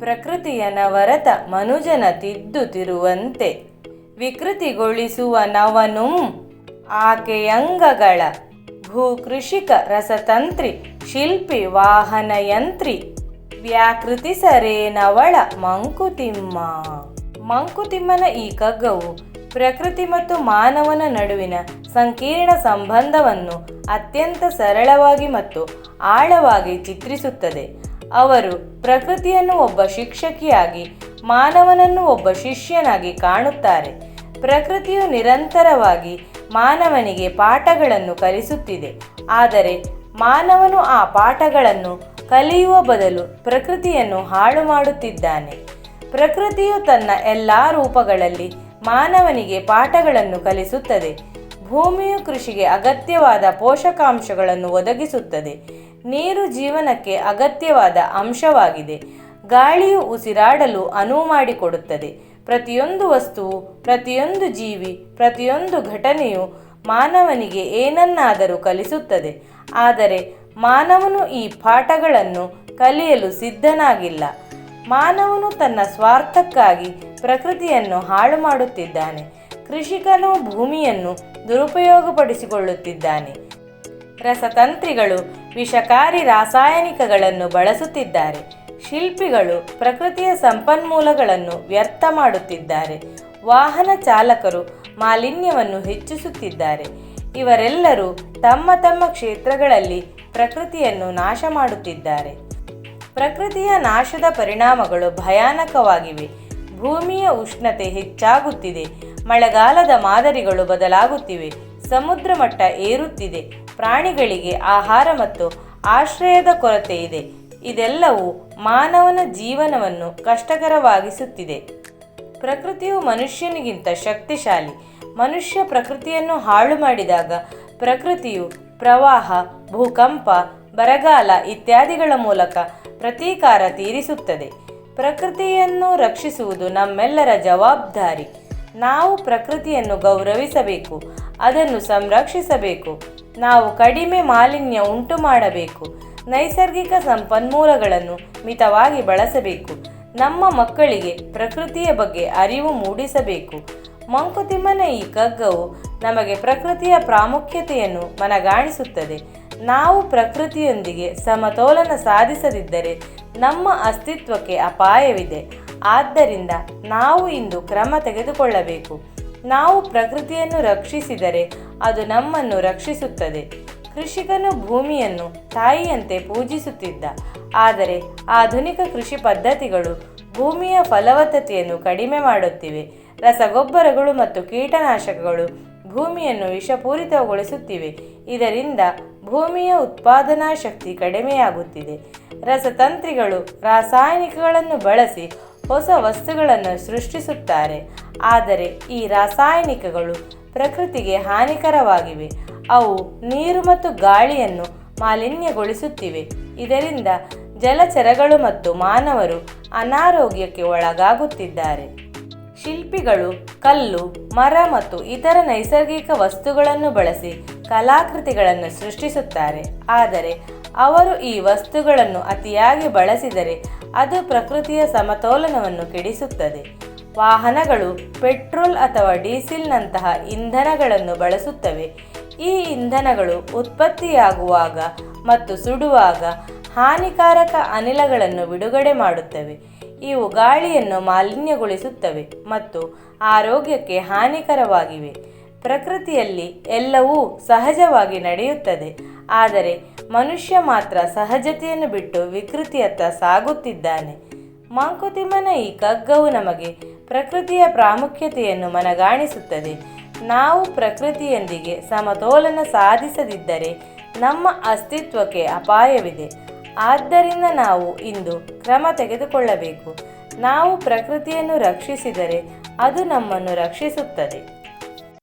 ಪ್ರಕೃತಿಯ ನವರತ ಮನುಜನ ತಿದ್ದುತಿರುವಂತೆ. ವಿಕೃತಿಗೊಳಿಸುವ ನವನು ಆಕೆಯಂಗಗಳ ಭೂಕೃಷಿಕ ರಸತಂತ್ರಿ, ಶಿಲ್ಪಿ ವಾಹನಯಂತ್ರಿ ವ್ಯಾಕೃತಿಸರೇನವಳ ಮಂಕುತಿಮ್ಮ. ಮಂಕುತಿಮ್ಮನ ಈ ಕಗ್ಗವು ಪ್ರಕೃತಿ ಮತ್ತು ಮಾನವನ ನಡುವಿನ ಸಂಕೀರ್ಣ ಸಂಬಂಧವನ್ನು ಅತ್ಯಂತ ಸರಳವಾಗಿ ಮತ್ತು ಆಳವಾಗಿ ಚಿತ್ರಿಸುತ್ತದೆ. ಅವರು ಪ್ರಕೃತಿಯನ್ನು ಒಬ್ಬ ಶಿಕ್ಷಕಿಯಾಗಿ, ಮಾನವನನ್ನು ಒಬ್ಬ ಶಿಷ್ಯನಾಗಿ ಕಾಣುತ್ತಾರೆ. ಪ್ರಕೃತಿಯು ನಿರಂತರವಾಗಿ ಮಾನವನಿಗೆ ಪಾಠಗಳನ್ನು ಕಲಿಸುತ್ತಿದೆ. ಆದರೆ ಮಾನವನು ಆ ಪಾಠಗಳನ್ನು ಕಲಿಯುವ ಬದಲು ಪ್ರಕೃತಿಯನ್ನು ಹಾಳು ಮಾಡುತ್ತಿದ್ದಾನೆ. ಪ್ರಕೃತಿಯು ತನ್ನ ಎಲ್ಲ ರೂಪಗಳಲ್ಲಿ ಮಾನವನಿಗೆ ಪಾಠಗಳನ್ನು ಕಲಿಸುತ್ತದೆ. ಭೂಮಿಯು ಕೃಷಿಗೆ ಅಗತ್ಯವಾದ ಪೋಷಕಾಂಶಗಳನ್ನು ಒದಗಿಸುತ್ತದೆ. ನೀರು ಜೀವನಕ್ಕೆ ಅಗತ್ಯವಾದ ಅಂಶವಾಗಿದೆ. ಗಾಳಿಯು ಉಸಿರಾಡಲು ಅನುವು ಮಾಡಿಕೊಡುತ್ತದೆ. ಪ್ರತಿಯೊಂದು ವಸ್ತುವು, ಪ್ರತಿಯೊಂದು ಜೀವಿ, ಪ್ರತಿಯೊಂದು ಘಟನೆಯು ಮಾನವನಿಗೆ ಏನನ್ನಾದರೂ ಕಲಿಸುತ್ತದೆ. ಆದರೆ ಮಾನವನು ಈ ಪಾಠಗಳನ್ನು ಕಲಿಯಲು ಸಿದ್ಧನಾಗಿಲ್ಲ. ಮಾನವನು ತನ್ನ ಸ್ವಾರ್ಥಕ್ಕಾಗಿ ಪ್ರಕೃತಿಯನ್ನು ಹಾಳು ಮಾಡುತ್ತಿದ್ದಾನೆ. ಕೃಷಿಕನು ಭೂಮಿಯನ್ನು ದುರುಪಯೋಗಪಡಿಸಿಕೊಳ್ಳುತ್ತಿದ್ದಾನೆ. ರಸತಂತ್ರಿಗಳು ವಿಷಕಾರಿ ರಾಸಾಯನಿಕಗಳನ್ನು ಬಳಸುತ್ತಿದ್ದಾರೆ. ಶಿಲ್ಪಿಗಳು ಪ್ರಕೃತಿಯ ಸಂಪನ್ಮೂಲಗಳನ್ನು ವ್ಯರ್ಥ ಮಾಡುತ್ತಿದ್ದಾರೆ. ವಾಹನ ಚಾಲಕರು ಮಾಲಿನ್ಯವನ್ನು ಹೆಚ್ಚಿಸುತ್ತಿದ್ದಾರೆ. ಇವರೆಲ್ಲರೂ ತಮ್ಮ ತಮ್ಮ ಕ್ಷೇತ್ರಗಳಲ್ಲಿ ಪ್ರಕೃತಿಯನ್ನು ನಾಶ ಮಾಡುತ್ತಿದ್ದಾರೆ. ಪ್ರಕೃತಿಯ ನಾಶದ ಪರಿಣಾಮಗಳು ಭಯಾನಕವಾಗಿವೆ. ಭೂಮಿಯ ಉಷ್ಣತೆ ಹೆಚ್ಚಾಗುತ್ತಿದೆ. ಮಳೆಗಾಲದ ಮಾದರಿಗಳು ಬದಲಾಗುತ್ತಿವೆ. ಸಮುದ್ರ ಮಟ್ಟ ಏರುತ್ತಿದೆ. ಪ್ರಾಣಿಗಳಿಗೆ ಆಹಾರ ಮತ್ತು ಆಶ್ರಯದ ಕೊರತೆ ಇದೆ. ಇದೆಲ್ಲವೂ ಮಾನವನ ಜೀವನವನ್ನು ಕಷ್ಟಕರವಾಗಿಸುತ್ತಿದೆ. ಪ್ರಕೃತಿಯು ಮನುಷ್ಯನಿಗಿಂತ ಶಕ್ತಿಶಾಲಿ. ಮನುಷ್ಯ ಪ್ರಕೃತಿಯನ್ನು ಹಾಳು ಮಾಡಿದಾಗ ಪ್ರಕೃತಿಯು ಪ್ರವಾಹ, ಭೂಕಂಪ, ಬರಗಾಲ ಇತ್ಯಾದಿಗಳ ಮೂಲಕ ಪ್ರತೀಕಾರ ತೀರಿಸುತ್ತದೆ. ಪ್ರಕೃತಿಯನ್ನು ರಕ್ಷಿಸುವುದು ನಮ್ಮೆಲ್ಲರ ಜವಾಬ್ದಾರಿ. ನಾವು ಪ್ರಕೃತಿಯನ್ನು ಗೌರವಿಸಬೇಕು, ಅದನ್ನು ಸಂರಕ್ಷಿಸಬೇಕು. ನಾವು ಕಡಿಮೆ ಮಾಲಿನ್ಯ ಉಂಟು ಮಾಡಬೇಕು. ನೈಸರ್ಗಿಕ ಸಂಪನ್ಮೂಲಗಳನ್ನು ಮಿತವಾಗಿ ಬಳಸಬೇಕು. ನಮ್ಮ ಮಕ್ಕಳಿಗೆ ಪ್ರಕೃತಿಯ ಬಗ್ಗೆ ಅರಿವು ಮೂಡಿಸಬೇಕು. ಮಂಕುತಿಮ್ಮನ ಈ ಕಗ್ಗವು ನಮಗೆ ಪ್ರಕೃತಿಯ ಪ್ರಾಮುಖ್ಯತೆಯನ್ನು ಮನಗಾಣಿಸುತ್ತದೆ. ನಾವು ಪ್ರಕೃತಿಯೊಂದಿಗೆ ಸಮತೋಲನ ಸಾಧಿಸದಿದ್ದರೆ ನಮ್ಮ ಅಸ್ತಿತ್ವಕ್ಕೆ ಅಪಾಯವಿದೆ. ಆದ್ದರಿಂದ ನಾವು ಇಂದು ಕ್ರಮ ತೆಗೆದುಕೊಳ್ಳಬೇಕು. ನಾವು ಪ್ರಕೃತಿಯನ್ನು ರಕ್ಷಿಸಿದರೆ ಅದು ನಮ್ಮನ್ನು ರಕ್ಷಿಸುತ್ತದೆ. ಕೃಷಿಕನು ಭೂಮಿಯನ್ನು ತಾಯಿಯಂತೆ ಪೂಜಿಸುತ್ತಿದ್ದ. ಆದರೆ ಆಧುನಿಕ ಕೃಷಿ ಪದ್ಧತಿಗಳು ಭೂಮಿಯ ಫಲವತ್ತತೆಯನ್ನು ಕಡಿಮೆ ಮಾಡುತ್ತಿವೆ. ರಸಗೊಬ್ಬರಗಳು ಮತ್ತು ಕೀಟನಾಶಕಗಳು ಭೂಮಿಯನ್ನು ವಿಷಪೂರಿತಗೊಳಿಸುತ್ತಿವೆ. ಇದರಿಂದ ಭೂಮಿಯ ಉತ್ಪಾದನಾ ಶಕ್ತಿ ಕಡಿಮೆಯಾಗುತ್ತಿದೆ. ರಸತಂತ್ರಿಗಳು ರಾಸಾಯನಿಕಗಳನ್ನು ಬಳಸಿ ಹೊಸ ವಸ್ತುಗಳನ್ನು ಸೃಷ್ಟಿಸುತ್ತಾರೆ. ಆದರೆ ಈ ರಾಸಾಯನಿಕಗಳು ಪ್ರಕೃತಿಗೆ ಹಾನಿಕರವಾಗಿವೆ. ಅವು ನೀರು ಮತ್ತು ಗಾಳಿಯನ್ನು ಮಾಲಿನ್ಯಗೊಳಿಸುತ್ತಿವೆ. ಇದರಿಂದ ಜಲಚರಗಳು ಮತ್ತು ಮಾನವರು ಅನಾರೋಗ್ಯಕ್ಕೆ ಒಳಗಾಗುತ್ತಿದ್ದಾರೆ. ಶಿಲ್ಪಿಗಳು ಕಲ್ಲು, ಮರ ಮತ್ತು ಇತರ ನೈಸರ್ಗಿಕ ವಸ್ತುಗಳನ್ನು ಬಳಸಿ ಕಲಾಕೃತಿಗಳನ್ನು ಸೃಷ್ಟಿಸುತ್ತಾರೆ. ಆದರೆ ಅವರು ಈ ವಸ್ತುಗಳನ್ನು ಅತಿಯಾಗಿ ಬಳಸಿದರೆ ಅದು ಪ್ರಕೃತಿಯ ಸಮತೋಲನವನ್ನು ಕೆಡಿಸುತ್ತದೆ. ವಾಹನಗಳು ಪೆಟ್ರೋಲ್ ಅಥವಾ ಡೀಸೆಲ್ನಂತಹ ಇಂಧನಗಳನ್ನು ಬಳಸುತ್ತವೆ. ಈ ಇಂಧನಗಳು ಉತ್ಪತ್ತಿಯಾಗುವಾಗ ಮತ್ತು ಸುಡುವಾಗ ಹಾನಿಕಾರಕ ಅನಿಲಗಳನ್ನು ಬಿಡುಗಡೆ ಮಾಡುತ್ತವೆ. ಇವು ಗಾಳಿಯನ್ನು ಮಾಲಿನ್ಯಗೊಳಿಸುತ್ತವೆ ಮತ್ತು ಆರೋಗ್ಯಕ್ಕೆ ಹಾನಿಕರವಾಗಿವೆ. ಪ್ರಕೃತಿಯಲ್ಲಿ ಎಲ್ಲವೂ ಸಹಜವಾಗಿ ನಡೆಯುತ್ತದೆ. ಆದರೆ ಮನುಷ್ಯ ಮಾತ್ರ ಸಹಜತೆಯನ್ನು ಬಿಟ್ಟು ವಿಕೃತಿಯತ್ತ ಸಾಗುತ್ತಿದ್ದಾನೆ. ಮಾಂಕುತಿಮ್ಮನ ಈ ಕಗ್ಗವು ನಮಗೆ ಪ್ರಕೃತಿಯ ಪ್ರಾಮುಖ್ಯತೆಯನ್ನು ಮನಗಾಣಿಸುತ್ತದೆ. ನಾವು ಪ್ರಕೃತಿಯೊಂದಿಗೆ ಸಮತೋಲನ ಸಾಧಿಸದಿದ್ದರೆ ನಮ್ಮ ಅಸ್ತಿತ್ವಕ್ಕೆ ಅಪಾಯವಿದೆ. ಆದ್ದರಿಂದ ನಾವು ಇಂದು ಕ್ರಮ ತೆಗೆದುಕೊಳ್ಳಬೇಕು. ನಾವು ಪ್ರಕೃತಿಯನ್ನು ರಕ್ಷಿಸಿದರೆ ಅದು ನಮ್ಮನ್ನು ರಕ್ಷಿಸುತ್ತದೆ.